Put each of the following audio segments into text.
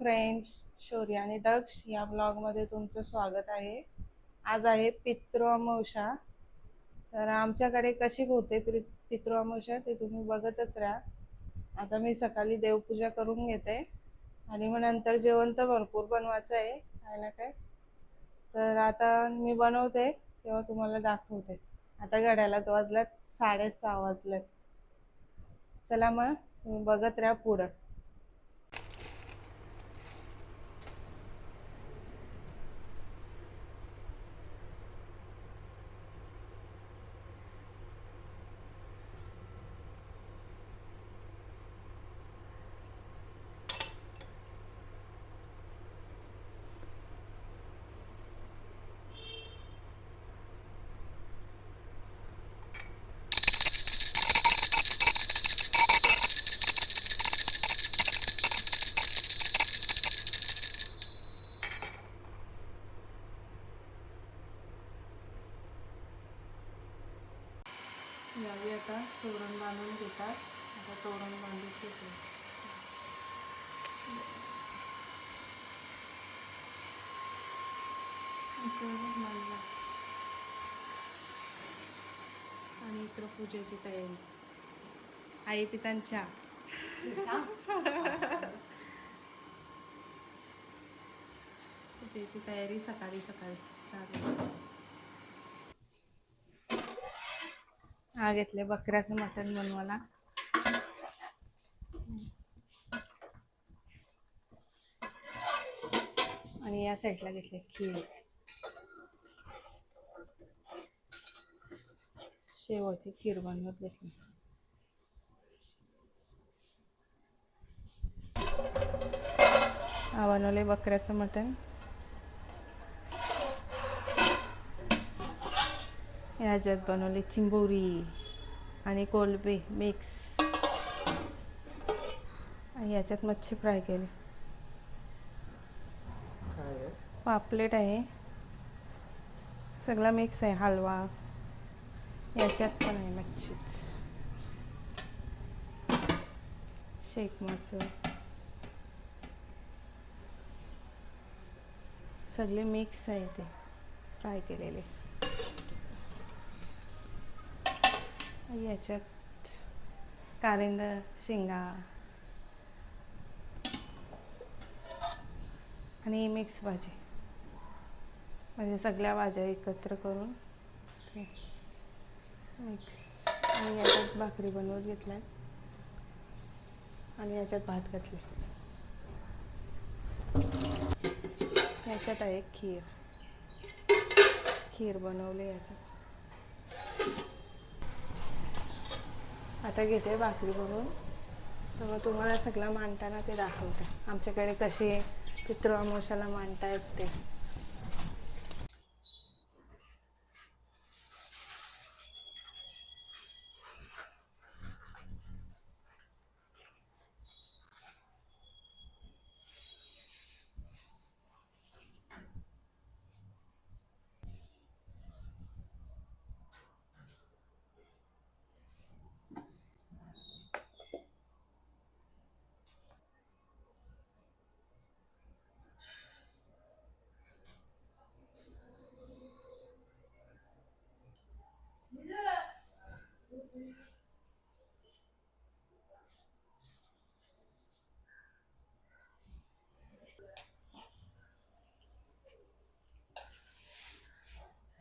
Friends शौर्य आणि दक्ष या ब्लॉगमध्ये तुमचं स्वागत आहे. आज आहे पितृ तर आमच्याकडे कशी होते पितृ पितृ ते तुम्ही बघतच राहा. आता मी सकाळी देवपूजा करून घेते. आणि मग नंतर जेवण तर भरपूर बनवायचं आहे काय ना काय. तर आता मी बनवते तेव्हा तुम्हाला दाखवते. आता घड्यालाच वाजल्यात साडेसहा वाजल्यात. चला मग तुम्ही बघत राहा पुढं यावी आता तोरण बांधून घेतात. आता तोरण बांधून घेतो. तोरण आणि इकडं पूजेची तयारी. आई पितांच्या. पूजेची तयारी सकाळी सकाळी चालू हा घेतले बकऱ्याचं मटण बनवायला आणि या साईडला घेतले खीर. शेवची खीर बनवत घेतली. हा बनवले बकऱ्याचं मटण. ह्याच्यात बनवले चिंबोरी. आणि कोलबे मिक्स. आणि याच्यात मच्छी फ्राय केली. पापलेट आहे. सगळा मिक्स आहे हलवा. याच्यात पण आहे मच्छीच. शेक मसूर सगळे मिक्स आहे ते. फ्राय केलेले. याच्यात कारिंद शेंगा. आणि मिक्स भाजी. म्हणजे सगळ्या भाज्या एकत्र करून ते मिक्स. आणि याच्यात भाकरी बनवत घेतल्या आणि याच्यात भात घातले याच्यात आहे खीर. खीर बनवली याच्यात आता घेते भाकरी बनवून. तर मग तुम्हाला सगळं मांडताना ते दाखवते. आमच्याकडे कशी पितृ अमावस्याला मांडतायत ते.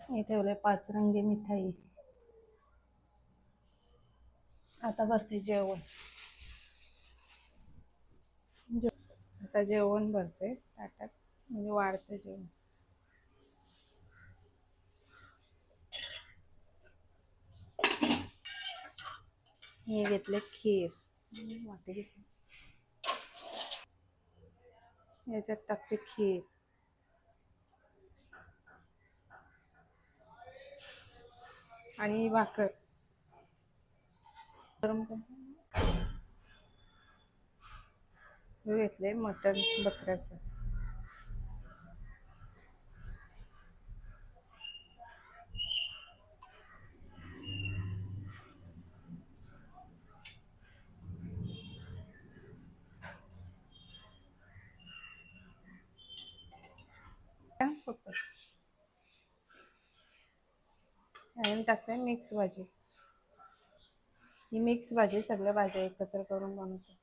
मी ठेवले पाच रंगी मिठाई. आता भरते जेवण. आता जेवण भरते ताटात म्हणजे वाढते जेवण. हे घेतले खीर. वाटे घेतली. याच्यात टाकते खीर. आणि भाकर. गरम करून घेतले मटन बकऱ्याचं. आणि टाकते मिक्स भाजी. ही मिक्स भाजी सगळ्या भाज्या एकत्र करून बनवतो.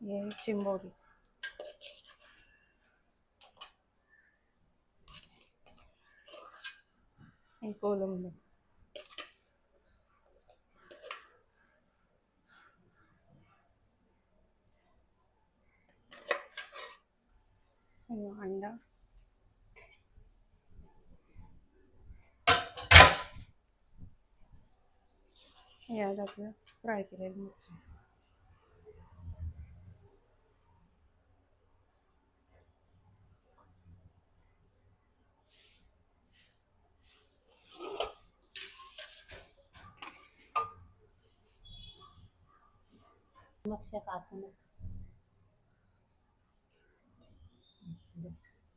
हे चिंबोरी. कोलंबी. अंडा. यात आपलं फ्राय केलेली मिरची. मग कापूनच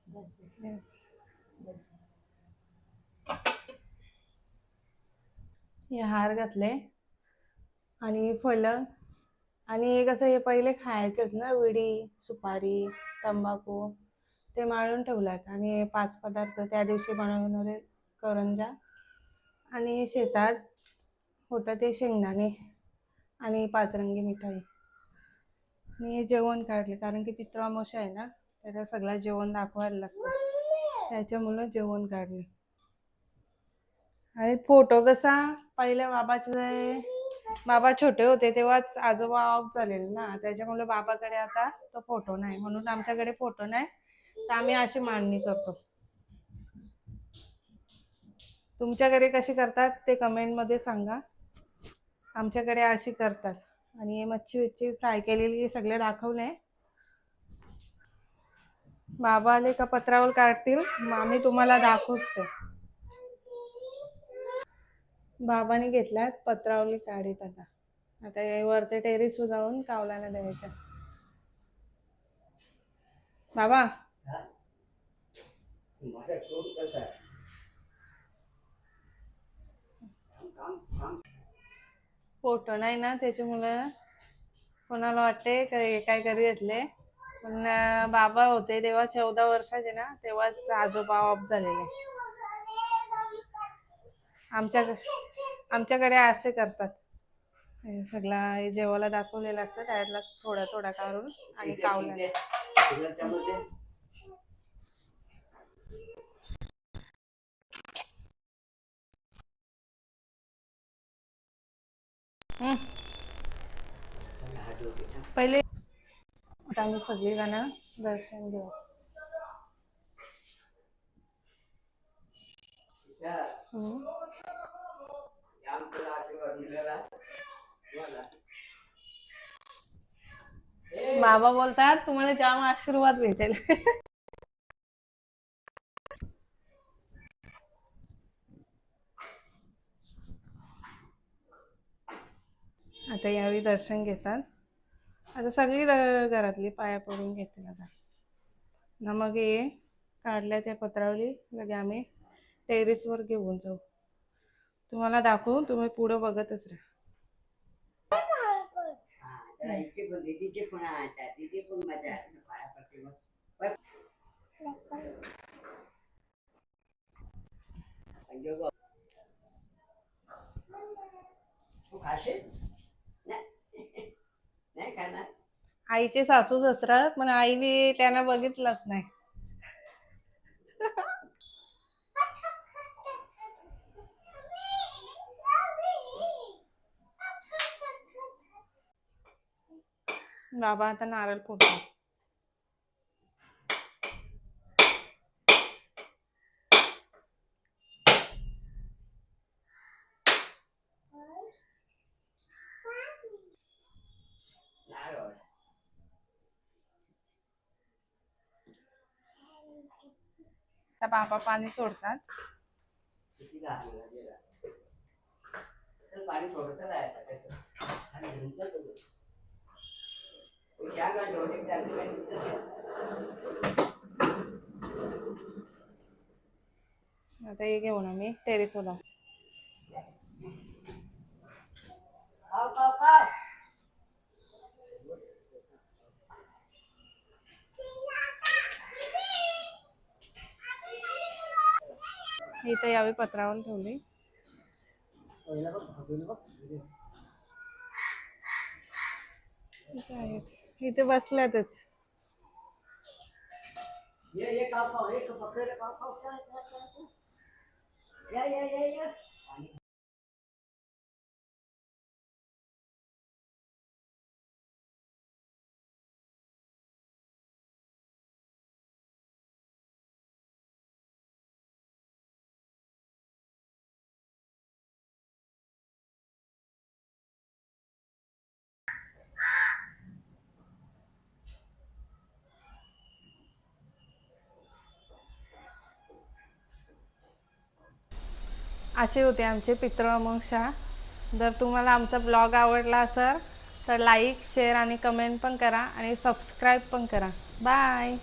बस हे हे हार घातले. आणि फळं. आणि हे कसं हे पहिले खायचेच ना विडी सुपारी तंबाखू ते माळून ठेवलात आणि हे पाच पदार्थ त्या दिवशी बनवणारे करंजा. आणि शेतात होतं ते शेंगदाणे आणि पाचरंगी मिठाई. मी हे जेवण काढले कारण की पितृअमावस्या आहे ना. त्याला सगळं जेवण दाखवायला लागतं त्याच्यामुळं जेवण काढले. आणि फोटो कसा? पहिल्या बाबाचे बाबा छोटे होते तेव्हाच आजोबा ऑफ झालेले ना. त्याच्यामुळे बाबाकडे आता तो फोटो नाही. म्हणून आमच्याकडे फोटो नाही. तर आम्ही अशी मांडणी करतो. तुमच्याकडे कशी करतात ते कमेंटमध्ये सांगा. आमच्याकडे अशी करतात. आणि हे मच्छी विच्छी फ्राय केलेली सगळे दाखवले. बाबा आले का पत्रावर काढतील मामी तुम्हाला दाखवूच ते बाबाने घेतल्यात पत्रावली काढीत आता. आता हे वरती टेरिस जाऊन कावलाला द्यायच्या बाबा. फोटो नाही ना त्याची मुलं कोणाला वाटते हे काय करी घेतले? पण बाबा होते तेव्हा चौदा वर्षाचे ना तेव्हाच आजोबा ऑफ झालेले. आमच्या आमच्याकडे असे करतात. सगळा जेवायला दाखवलेलं असतं त्यातला थोडा थोडा काढून आणि कावला. पहिले आता आम्ही सगळी जण दर्शन घेऊ. बाबा बोलतात तुम्हाला जाम आशीर्वाद भेटेल. आता यावेळी दर्शन घेतात. आता सगळी घरातली पाया पडून घेतील आता. ना मग हे काढल्या त्या पत्रावली लगे आम्ही टेरेसवर घेऊन जाऊ. तुम्हाला दाखवू तुम्ही पुढं बघतच राहा. पण तिथे पण मजा पाया पडते मग खाशील नाही खाणार आईचे सासू ससरा पण आई बी त्यांना बघितलंच नाही. बाबा आता नारळ फोडतात नारळ आता बाबा पाणी सोडतात. पाणी सोडत आता हे घेऊन आम्ही टेरेसवर इथे यावी पत्रावर ठेवली. इथे बसल्यातच ये ये पकडले खाव चला चला चला चला. या या या या असे होते आमचे पितृअमावस्या जर तुम्हाला आमचा ब्लॉग आवडला असेल तर लाईक शेअर आणि कमेंट पण करा आणि सबस्क्राईब पण करा. बाय